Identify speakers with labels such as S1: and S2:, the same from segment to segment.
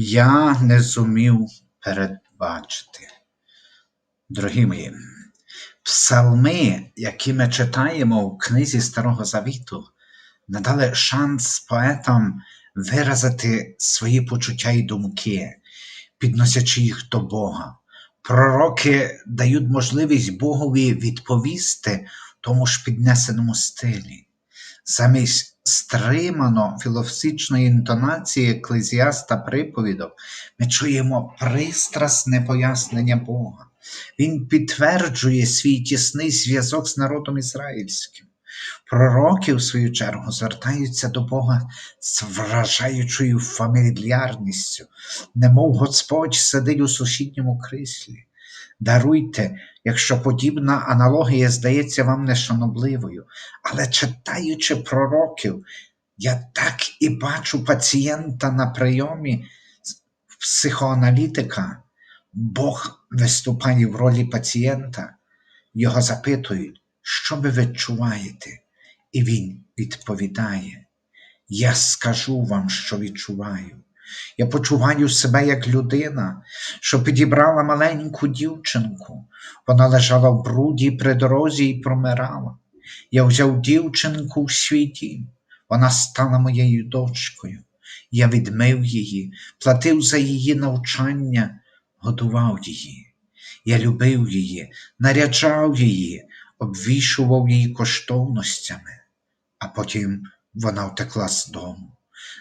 S1: я не зумів передбачити. Дорогі мої, псалми, які ми читаємо в книзі Старого Завіту, надали шанс поетам виразити свої почуття і думки, підносячи їх до Бога. Пророки дають можливість Богові відповісти тому ж піднесеному стилі. Замість стримано філософічної інтонації еклезіаста приповідок ми чуємо пристрасне пояснення Бога. Він підтверджує свій тісний зв'язок з народом ізраїльським. Пророки, в свою чергу, звертаються до Бога з вражаючою фамільярністю, немов Господь сидить у сусідньому кріслі. Даруйте, якщо подібна аналогія здається вам нешанобливою, але читаючи пророків, я так і бачу пацієнта на прийомі психоаналітика. Бог виступає в ролі пацієнта, його запитують, що ви відчуваєте? І він відповідає: Я скажу вам, що відчуваю. Я почуваю себе як людина, що підібрала маленьку дівчинку. Вона лежала в бруді при дорозі і промирала. Я взяв дівчинку в свій дім. Вона стала моєю дочкою. Я відмив її, платив за її навчання, годував її. Я любив її, наряджав її, обвішував її коштовностями, а потім вона втекла з дому.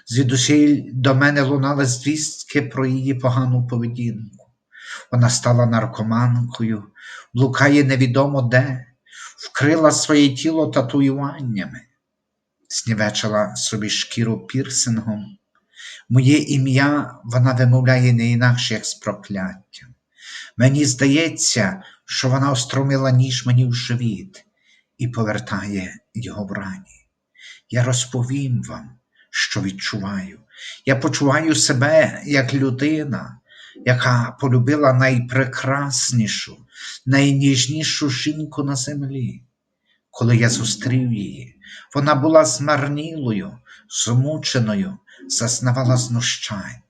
S1: Звідусіль до мене лунали звістки про її погану поведінку. Вона стала наркоманкою, блукає невідомо де, вкрила своє тіло татуюваннями, знівечила собі шкіру пірсингом. Моє ім'я вона вимовляє не інакше, як з прокляттям. Мені здається, що вона остромила ніж мені в живіт і повертає його в рані. Я розповім вам, що відчуваю. Я почуваю себе як людина, яка полюбила найпрекраснішу, найніжнішу жінку на землі. Коли я зустрів її, вона була змарнілою, змученою, зазнавала знущань.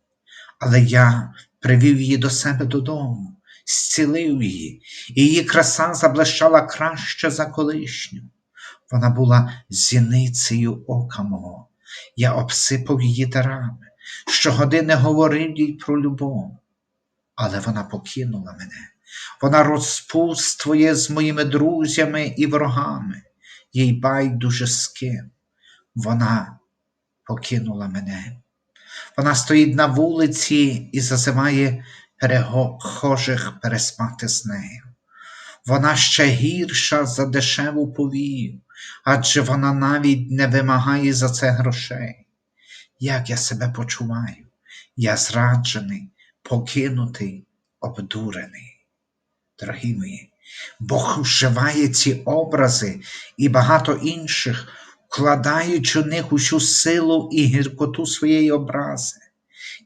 S1: Але я привів її до себе додому, зцілив її, і її краса заблищала краще за колишню. Вона була зіницею ока мого. Я обсипав її дарами, щогодини говорив їй про любов. Але вона покинула мене. Вона розпутствує з моїми друзями і ворогами, їй байдуже з ким. Вона покинула мене. Вона стоїть на вулиці і зазиває перехожих переспати з нею. Вона ще гірша за дешеву повію, адже вона навіть не вимагає за це грошей. Як я себе почуваю? Я зраджений, покинутий, обдурений. Дорогі мої, Бог вживає ці образи і багато інших, вкладаючи в них усю силу і гіркоту своєї образи.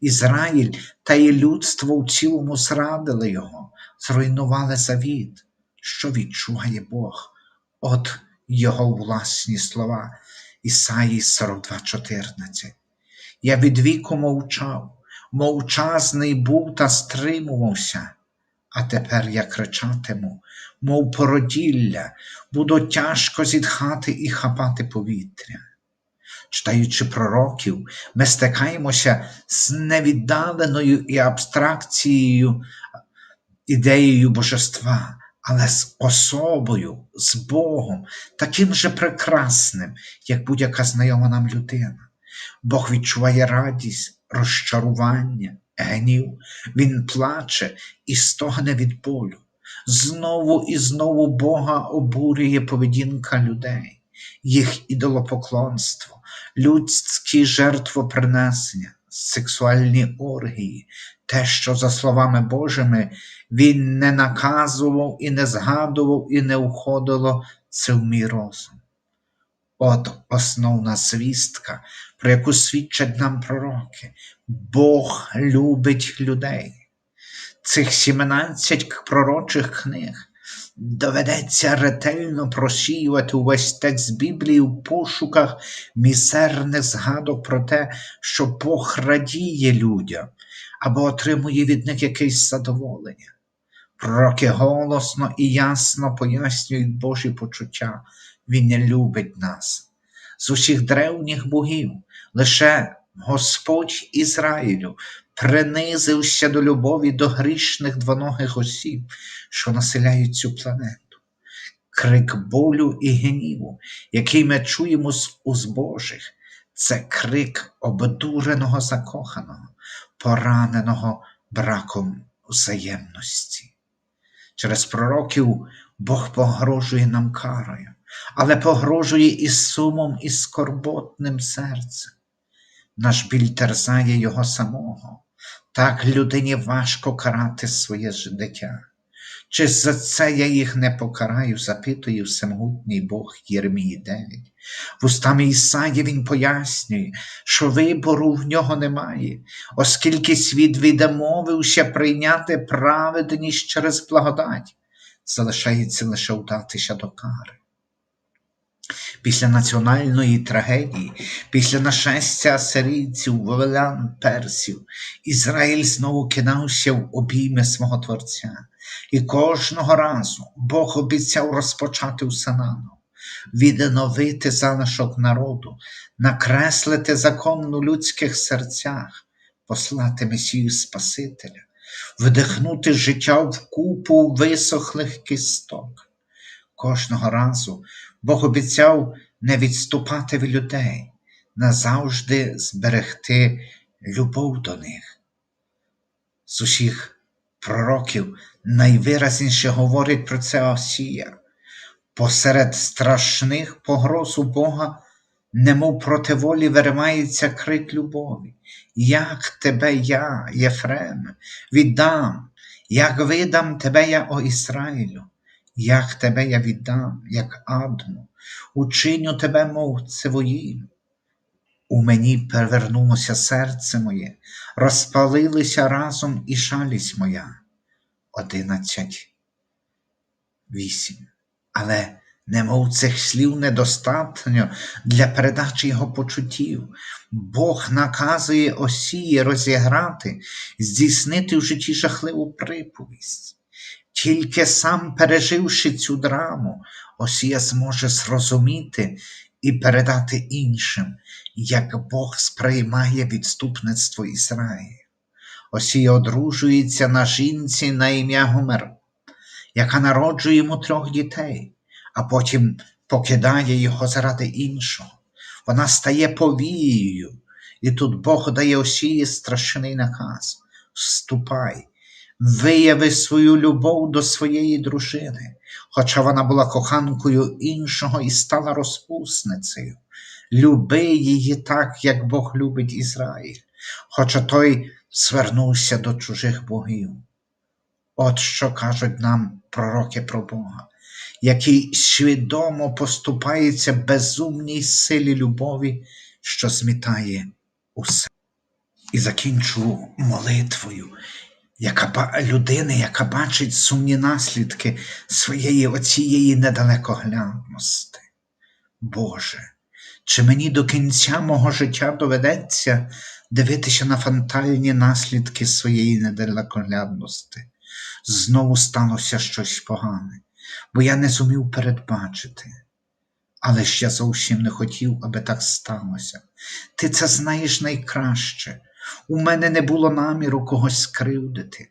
S1: Ізраїль та і людство в цілому зрадили його, зруйнували завіт. Що відчуває Бог? От його власні слова. Ісаї 42,14. Я від віку мовчав, мовчазний був та стримувався, а тепер я кричатиму, мов породілля, буду тяжко зітхати і хапати повітря. Читаючи пророків, ми стикаємося з невіддаленою і абстракцією ідеєю божества, але з особою, з Богом, таким же прекрасним, як будь-яка знайома нам людина. Бог відчуває радість, розчарування, гнів, Він плаче і стогне від болю. Знову і знову Бога обурює поведінка людей, їх ідолопоклонство, людські жертвопринесення, сексуальні оргії, те, що, за словами Божими, Він не наказував і не згадував, і не входило це в мій розум. От основна звістка, про яку свідчать нам пророки. Бог любить людей. Цих 17 пророчих книг Доведеться ретельно просіювати увесь текст Біблії в пошуках мізерних згадок про те, що Бог радіє людям або отримує від них якесь задоволення. Пророки голосно і ясно пояснюють Божі почуття. Він не любить нас. З усіх древніх богів лише Господь Ізраїлю принизився до любові до грішних двоногих осіб, що населяють цю планету. Крик болю і гніву, який ми чуємо з уст Божих, це крик обдуреного закоханого, пораненого браком взаємності. Через пророків Бог погрожує нам карою, але погрожує і сумом, і скорботним серцем. Наш біль терзає його самого. Так людині важко карати своє ж дитя. Чи за це я їх не покараю, запитує всемогутній Бог Єремії 9. Вустами Ісаї він пояснює, що вибору в нього немає, оскільки світ відмовився прийняти праведність через благодать, залишається лише вдатися до кари. Після національної трагедії, після нашестя асирійців, вавилян, персів, Ізраїль знову кидався в обійми свого Творця, і кожного разу Бог обіцяв розпочати все наново, відновити залишок народу, накреслити закон у людських серцях, послати Месію Спасителя, вдихнути життя в купу висохлих кісток. Кожного разу Бог обіцяв не відступати від людей, назавжди зберегти любов до них. З усіх пророків найвиразніше говорить про це Осія. Посеред страшних погроз у Бога, немов проти волі виривається крик любові. Як тебе я, Єфрем, віддам, як видам тебе я, о Ізраїлю, як тебе я віддам, як адму, учиню тебе, мов цивоїм. У мені перевернулося серце моє, розпалилися разом і шалість моя. Одинадцять вісім. Але немов цих слів недостатньо для передачі його почуттів. Бог наказує осії розіграти, здійснити в житті жахливу приповість. Тільки сам переживши цю драму, Осія зможе зрозуміти і передати іншим, як Бог сприймає відступництво Ізраїлю. Осія одружується на жінці на ім'я Гомер, яка народжує йому трьох дітей, а потім покидає його заради іншого. Вона стає повією, і тут Бог дає Осії страшний наказ: Вступай, вияви свою любов до своєї дружини, хоча вона була коханкою іншого і стала розпусницею. Люби її так, як Бог любить Ізраїль, хоча той звернувся до чужих богів. От що кажуть нам пророки про Бога, який свідомо поступається безумній силі любові, що змітає усе. І закінчу молитвою, яка людини, яка бачить сумні наслідки своєї оцієї недалекоглядності. Боже, чи мені до кінця мого життя доведеться дивитися на фатальні наслідки своєї недалекоглядності? Знову сталося щось погане, бо я не зумів передбачити. Але ж я зовсім не хотів, аби так сталося. Ти це знаєш найкраще. У мене не було наміру когось скривдити,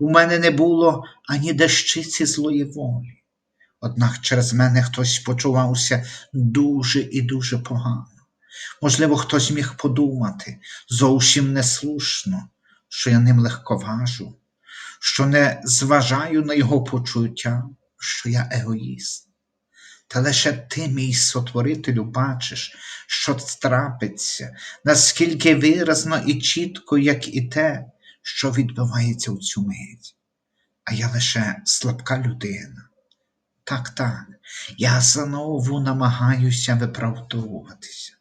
S1: у мене не було ані дещиці злої волі. Однак через мене хтось почувався дуже і дуже погано. Можливо, хтось міг подумати зовсім неслушно, що я ним легковажу, що не зважаю на його почуття, що я егоїст. Та лише ти, мій сотворителю, бачиш, що трапиться, наскільки виразно і чітко, як і те, що відбувається в цю мить. А я лише слабка людина. Так, так, я знову намагаюся виправдовуватися.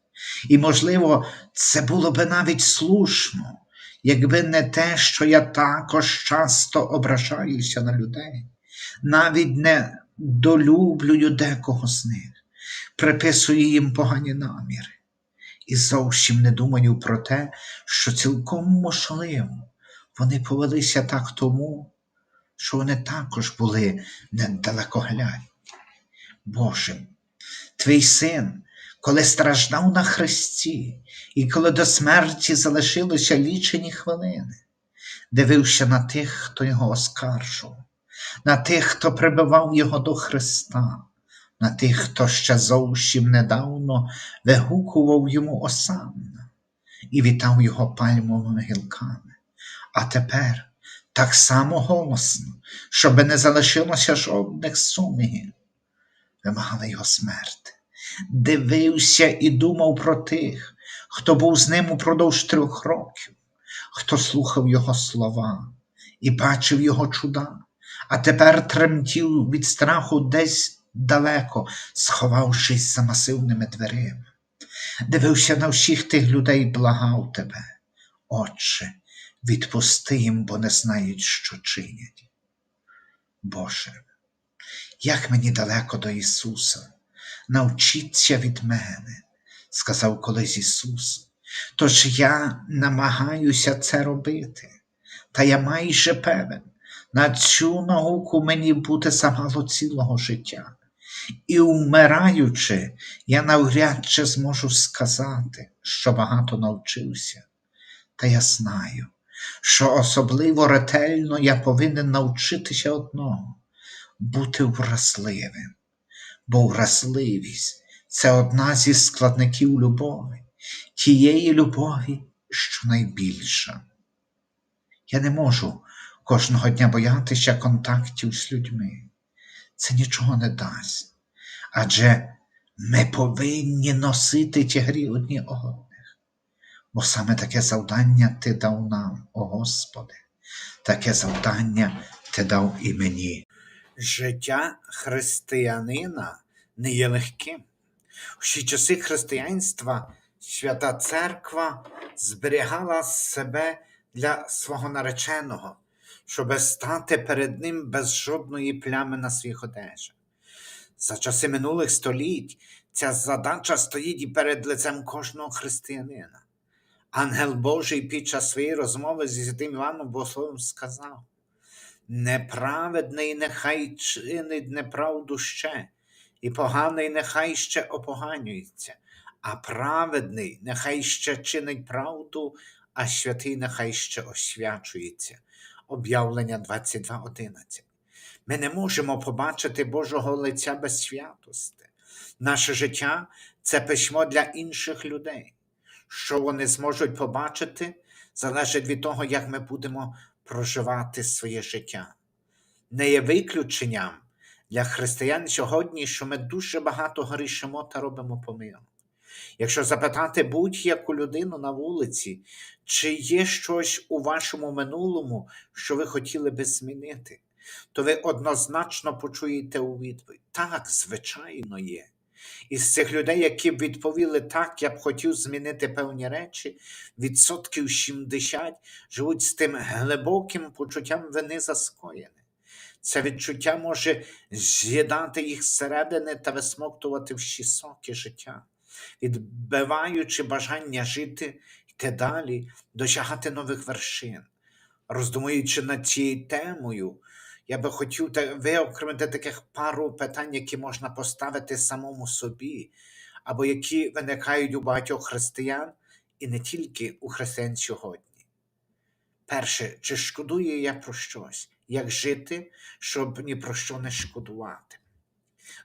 S1: І, можливо, це було би навіть слушно, якби не те, що я також часто ображаюся на людей, навіть не долюблюю декого з них, приписую їм погані наміри. І зовсім не думаю про те, що цілком можливо вони повелися так тому, що вони також були недалекоглядні. Боже, твій син, коли страждав на хресті, і коли до смерті залишилося лічені хвилини, дивився на тих, хто його оскаржував, на тих, хто прибивав його до Христа, на тих, хто ще зовсім недавно вигукував йому осанна і вітав його пальмовими гілками. А тепер так само голосно, щоби не залишилося жодних сумнівів, вимагали його смерти. Дивився і думав про тих, хто був з ним упродовж трьох років, хто слухав його слова і бачив його чуда, а тепер тремтів від страху десь далеко, сховавшись за масивними дверима. Дивився на всіх тих людей, благав тебе, Отче, відпусти їм, бо не знають, що чинять. Боже, як мені далеко до Ісуса, навчіться від мене, сказав колись Ісус. Тож я намагаюся це робити, та я майже певен, на цю науку мені буде замало цілого життя. І вмираючи, я навряд чи зможу сказати, що багато навчився. Та я знаю, що особливо ретельно я повинен навчитися одного бути вразливим, бо вразливість це одна зі складників любові, тієї любові, що найбільша. Я не можу кожного дня боятися контактів з людьми. Це нічого не дасть. Адже ми повинні носити ті грі одні одних. Бо саме таке завдання ти дав нам, о Господи, таке завдання ти дав і мені. Життя християнина не є легким. У всі часи християнства Свята Церква зберігала себе для свого нареченого, щоб стати перед ним без жодної плями на своїх одежах. За часи минулих століть ця задача стоїть і перед лицем кожного християнина. Ангел Божий під час своєї розмови зі святим Іваном Богословом сказав: Неправедний нехай чинить неправду ще, і поганий нехай ще опоганюється, а праведний нехай ще чинить правду, а святий нехай ще освячується. Об'явлення 22.11. Ми не можемо побачити Божого лиця без святости. Наше життя це письмо для інших людей. Що вони зможуть побачити, залежить від того, як ми будемо проживати своє життя. Не є виключенням для християн сьогодні, що ми дуже багато грішимо та робимо помилок. Якщо запитати будь-яку людину на вулиці, чи є щось у вашому минулому, що ви хотіли би змінити, то ви однозначно почуєте у відповідь: так, звичайно, є. Із цих людей, які б відповіли так, я б хотів змінити певні речі, відсотків 70 живуть з тим глибоким почуттям вини за скоєне. Це відчуття може з'їдати їх зсередини та висмоктувати всі соки життя, відбиваючи бажання жити, йти далі, досягати нових вершин. Роздумуючи над цією темою, я би хотів виокремити таких пару питань, які можна поставити самому собі, або які виникають у багатьох християн, і не тільки у християн сьогодні. Перше, чи шкодую я про щось? Як жити, щоб ні про що не шкодувати?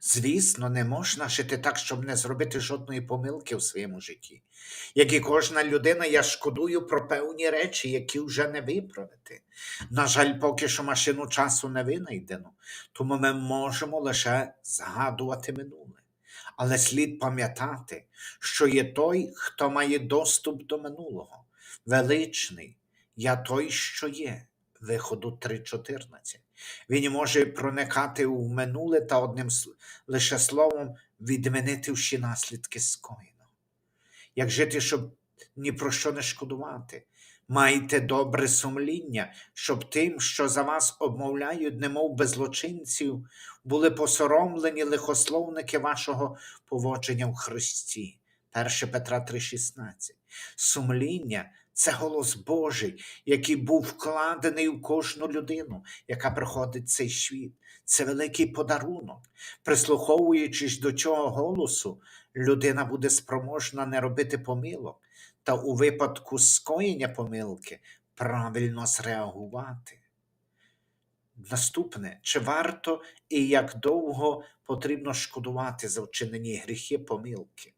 S1: Звісно, не можна жити так, щоб не зробити жодної помилки в своєму житті. Як і кожна людина, я шкодую про певні речі, які вже не виправити. На жаль, поки що машину часу не винайдено, тому ми можемо лише згадувати минуле. Але слід пам'ятати, що є той, хто має доступ до минулого, величний, я той, що є. Виходу 3.14. Він може проникати у минуле та одним лише словом відмінити всі наслідки скоєного. Як жити, щоб ні про що не шкодувати? Майте добре сумління, щоб тим, що за вас обмовляють, немов безлочинців, були посоромлені лихословники вашого поводження в Христі. 1 Петра 3,16. Сумління це голос Божий, який був вкладений у кожну людину, яка приходить в цей світ. Це великий подарунок. Прислуховуючись до цього голосу, людина буде спроможна не робити помилок, та у випадку скоєння помилки правильно зреагувати. Наступне, чи варто і як довго потрібно шкодувати за вчинені гріхи помилки?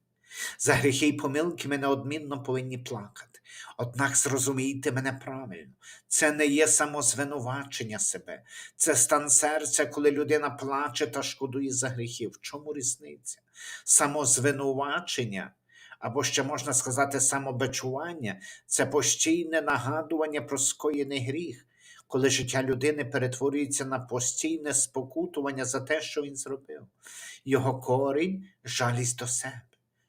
S1: За гріхи й помилки ми неодмінно повинні плакати. Однак зрозумійте мене правильно, це не є самозвинувачення себе, це стан серця, коли людина плаче та шкодує за гріхи. В чому різниця? Самозвинувачення, або ще можна сказати, самобичування це постійне нагадування про скоєний гріх, коли життя людини перетворюється на постійне спокутування за те, що він зробив. Його корінь жалість до себе.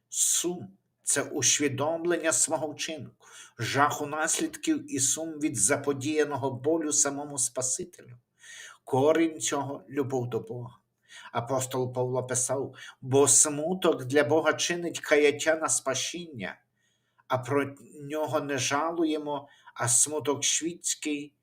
S1: Сум це усвідомлення свого вчинку, жаху наслідків і сум від заподіяного болю самому Спасителю. Корінь цього любов до Бога. Апостол Павло писав: бо смуток для Бога чинить каяття на спасіння, а про нього не жалуємо, а смуток світський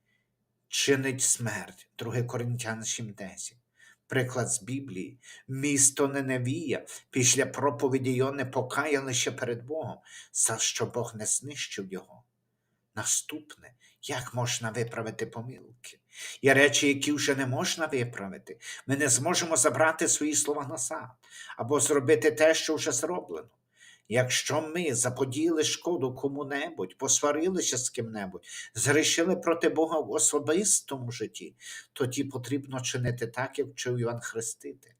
S1: чинить смерть. 2 Коринтян 7:10. Приклад з Біблії. Місто Неневія після проповіді Йони покаяли покаялися перед Богом, за що Бог не знищив його. Наступне, як можна виправити помилки? Є речі, які вже не можна виправити. Ми не зможемо забрати свої слова назад або зробити те, що вже зроблено. Якщо ми заподіяли шкоду кому-небудь, посварилися з ким-небудь, згрішили проти Бога в особистому житті, тоді потрібно чинити так, як вчив Іван Хреститель.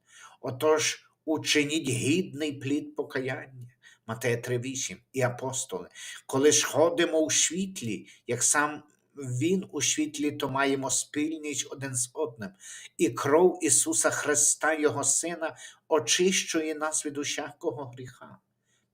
S1: Отож, учиніть гідний плід покаяння. Матея 3,8 і апостоли. Коли ж ходимо у світлі, як сам Він у світлі, то маємо спільність один з одним, і кров Ісуса Христа, Його Сина, очищує нас від усякого гріха.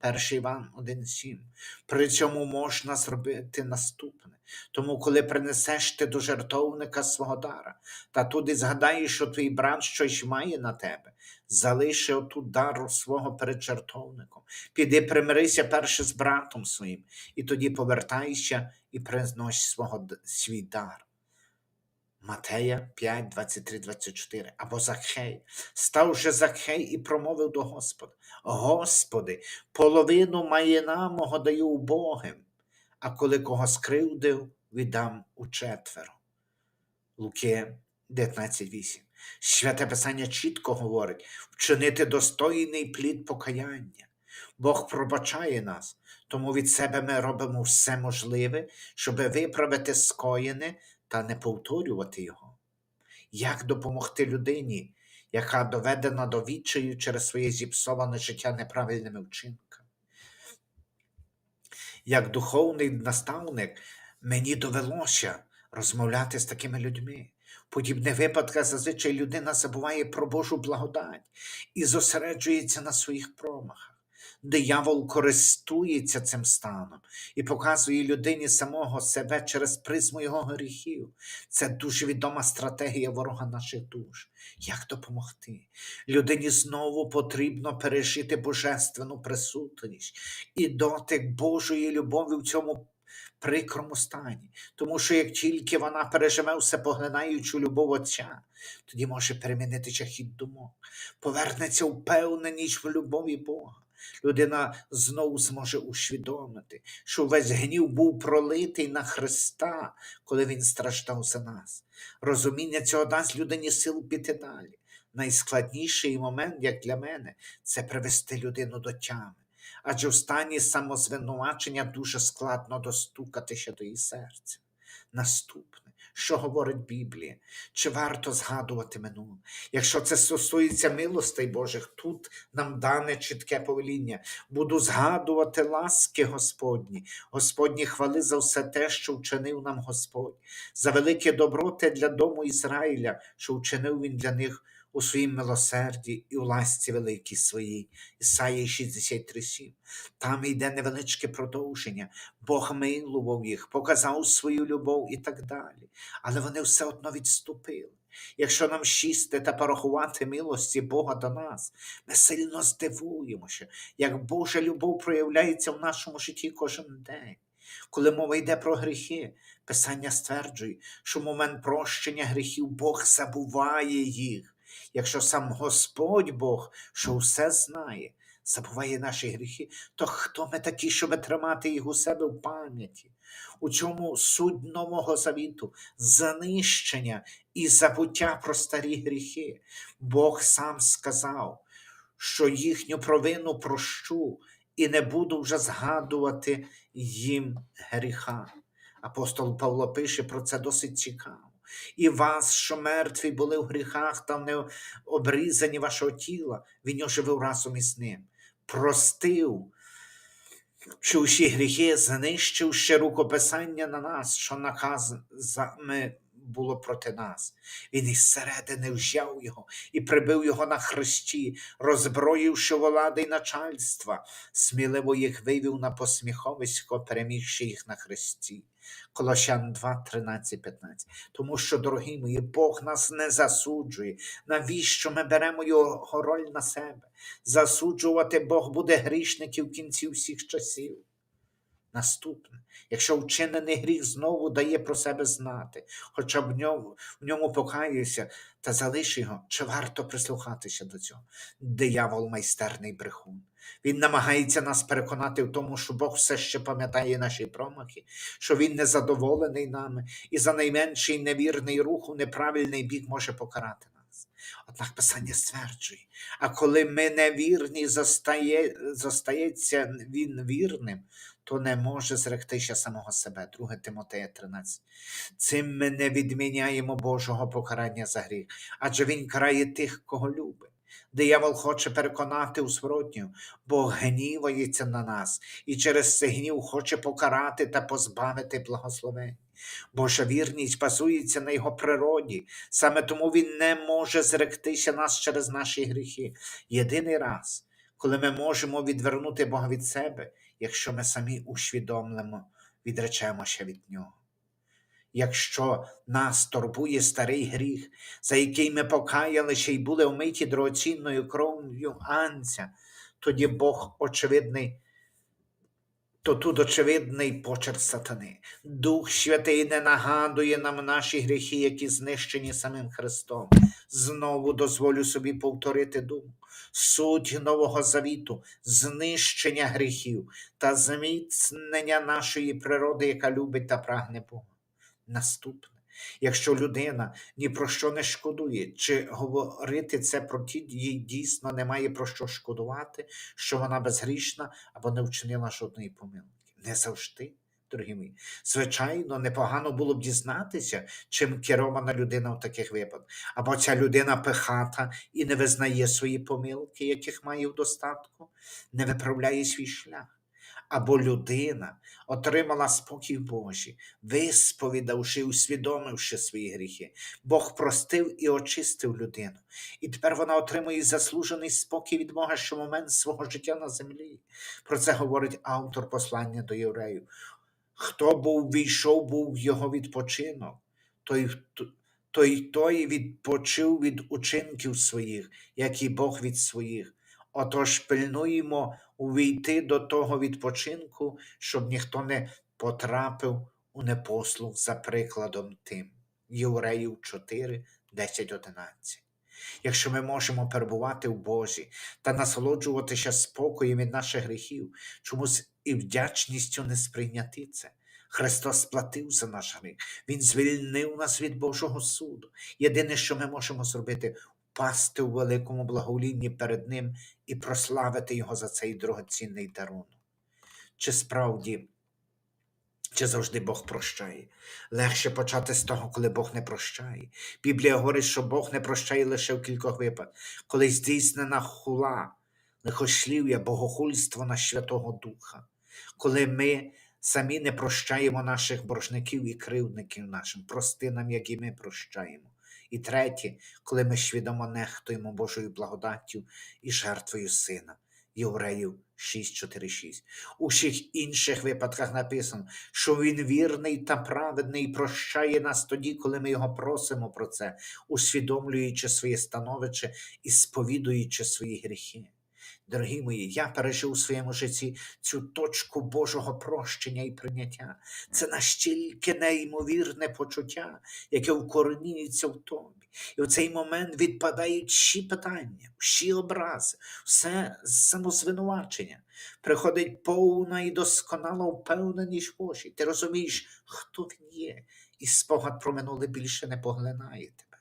S1: 1 Іван 1,7. При цьому можна зробити наступне. Тому, коли принесеш ти до жертовника свого дара, та туди згадаєш, що твій брат щось має на тебе, залиши оту дару свого перед жертовником. Піди примирися перше з братом своїм, і тоді повертайся і принось свого свій дар. Матея 5, 23, 24. Або Закхей. Став же Закхей і промовив до Господа: Господи, половину маєна мого даю убогим, а коли кого скривдив, віддам у четверо. Луки 19.8. Святе Писання чітко говорить: вчинити достойний плід покаяння. Бог пробачає нас, тому від себе ми робимо все можливе, щоб виправити скоєне та не повторювати його. Як допомогти людині, яка доведена до відчаю через своє зіпсоване життя неправильними вчинками? Як духовний наставник, мені довелося розмовляти з такими людьми. В подібних випадках зазвичай людина забуває про Божу благодать і зосереджується на своїх промахах. Диявол користується цим станом і показує людині самого себе через призму його гріхів. Це дуже відома стратегія ворога наших душ. Як допомогти? Людині знову потрібно пережити божественну присутність і дотик Божої любові в цьому прикрому стані. Тому що як тільки вона переживе все поглинаючу любов Отця, тоді може перемінитися хід думок, повернеться впевненість в любові Бога. Людина знову зможе усвідомити, що весь гнів був пролитий на Христа, коли Він страждав за нас. Розуміння цього дасть людині сил піти далі. Найскладніший момент, як для мене, це привести людину до тями. Адже в стані самозвинувачення дуже складно достукатися до її серця. Наступне, що говорить Біблія, чи варто згадувати минуле? Якщо це стосується милостей Божих, тут нам дане чітке повеління. Буду згадувати ласки Господні, Господні хвали за все те, що вчинив нам Господь, за велике доброте для дому Ізраїля, що вчинив він для них у своїм милосерді і у ласці великій своїй. Ісаї 63,7. Там йде невеличке продовження. Бог милував їх, показав свою любов і так далі. Але вони все одно відступили. Якщо нам шісти та порахувати милості Бога до нас, ми сильно здивуємося, як Божа любов проявляється в нашому житті кожен день. Коли мова йде про гріхи, Писання стверджує, що в момент прощення гріхів Бог забуває їх. Якщо сам Господь Бог, що все знає, забуває наші гріхи, то хто ми такі, щоб тримати їх у себе в пам'яті? У чому суть нового завіту, занищення і забуття про старі гріхи. Бог сам сказав, що їхню провину прощу і не буду вже згадувати їм гріха. Апостол Павло пише про це досить цікаво. І вас, що мертві були в гріхах та не обрізані вашого тіла, він оживив разом із ним, простив, що усі гріхи знищив ще рукописання на нас, що наказами було проти нас. Він із середини взяв його і прибив його на хресті, роззброївши влади й начальства, сміливо їх вивів на посміховисько, перемігши їх на хресті. Колощан 2, 13, 15. Тому що, дорогі мої, Бог нас не засуджує. Навіщо ми беремо його роль на себе? Засуджувати Бог буде грішників в кінці всіх часів. Наступне, якщо вчинений гріх знову дає про себе знати, хоча б в ньому, в ньому покаюся та залиш його, чи варто прислухатися до цього? Диявол майстерний брехун. Він намагається нас переконати в тому, що Бог все ще пам'ятає наші промахи, що Він незадоволений нами і за найменший невірний рух у неправильний бік може покарати Однак Писання стверджує, а коли ми невірні, застає, зостається він вірним, то не може зректися самого себе. 2 Тимотея 13. Цим ми не відміняємо Божого покарання за гріх, адже Він карає тих, кого любить. Диявол хоче переконати у зворотню, Бог гнівається на нас і через цей гнів хоче покарати та позбавити благословень. Божа вірність базується на його природі, саме тому він не може зректися нас через наші гріхи. Єдиний раз, коли ми можемо відвернути Бога від себе, якщо ми самі усвідомлено відречемося від нього. Якщо нас турбує старий гріх, за який ми покаялися і були омиті дорогоцінною кров'ю анця, тоді Бог очевидний, то тут очевидний почерк сатани. Дух Святий не нагадує нам наші гріхи, які знищені самим Христом. Знову дозволю собі повторити думку. Суть Нового Завіту, знищення гріхів та зміцнення нашої природи, яка любить та прагне Бога. Наступне, якщо людина ні про що не шкодує, чи говорити це про ті, їй дійсно немає про що шкодувати, що вона безгрішна або не вчинила жодної помилки. Не завжди, дорогі мої. Звичайно, непогано було б дізнатися, чим керована людина в таких випадках. Або ця людина пихата і не визнає свої помилки, яких має в достатку, не виправляє свій шлях або людина отримала спокій Божий, висповідавши, усвідомивши свої гріхи. Бог простив і очистив людину. І тепер вона отримує заслужений спокій від Бога що момент свого життя на землі. Про це говорить автор послання до євреїв. Хто був війшов, був в його відпочинок, той, той, той відпочив від учинків своїх, як і Бог від своїх. Отож пильнуємо увійти до того відпочинку, щоб ніхто не потрапив у непослух за прикладом тим. Євреїв 4, 10, 11. Якщо ми можемо перебувати в Божі та насолоджуватися спокоєм від наших гріхів, чомусь і вдячністю не сприйняти це. Христос сплатив за наш гріх, Він звільнив нас від Божого суду. Єдине, що ми можемо зробити, впасти у великому благоволінні перед Ним і прославити Його за цей дорогоцінний дарунок. Чи справді, чи завжди Бог прощає? Легше почати з того, коли Бог не прощає. Біблія говорить, що Бог не прощає лише в кількох випадках, коли здійснена хула, лихошлів'я, богохульство на Святого Духа, коли ми самі не прощаємо наших боржників і кривдників нашим, прости нам, як і ми прощаємо І третє, коли ми свідомо нехтуємо Божою благодаттю і жертвою Сина. Євреїв 6.4.6. У всіх інших випадках написано, що він вірний та праведний і прощає нас тоді, коли ми його просимо про це, усвідомлюючи своє становище і сповідуючи свої гріхи. Дорогі мої, я пережив у своєму житті цю точку Божого прощення і прийняття. Це настільки неймовірне почуття, яке вкоренюється в тобі. І в цей момент відпадають всі питання, всі образи, все самозвинувачення. Приходить повна і досконала впевненість Божій. Ти розумієш, хто він є, і спогад про минуле більше не поглинає тебе.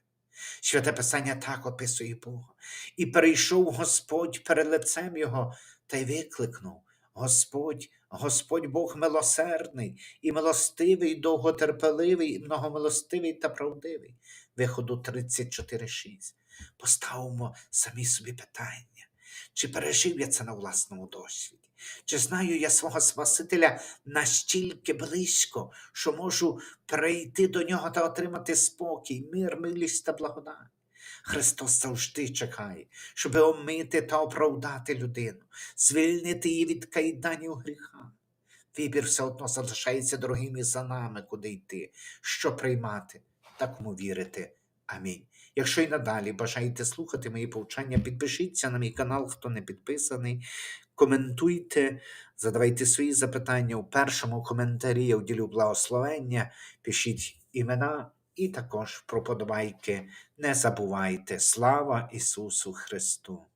S1: Святе Писання так описує Бога. І перейшов Господь перед лицем Його та й викликнув: Господь, Господь Бог милосердний і милостивий, довготерпеливий, і многомилостивий та правдивий. Виходу 34.6. Поставимо самі собі питання, чи пережив я це на власному досвіді? Чи знаю я свого Спасителя настільки близько, що можу прийти до нього та отримати спокій, мир, милість та благодать? Христос завжди чекає, щоб омити та оправдати людину, звільнити її від кайданів гріха. Вибір все одно залишається дорогим і за нами, куди йти, що приймати та кому вірити. Амінь. Якщо й надалі бажаєте слухати мої повчання, підпишіться на мій канал, хто не підписаний. Коментуйте, задавайте свої запитання у першому коментарі. Я уділю благословення, пишіть імена і також вподобайки. Не забувайте. Слава Ісусу Христу!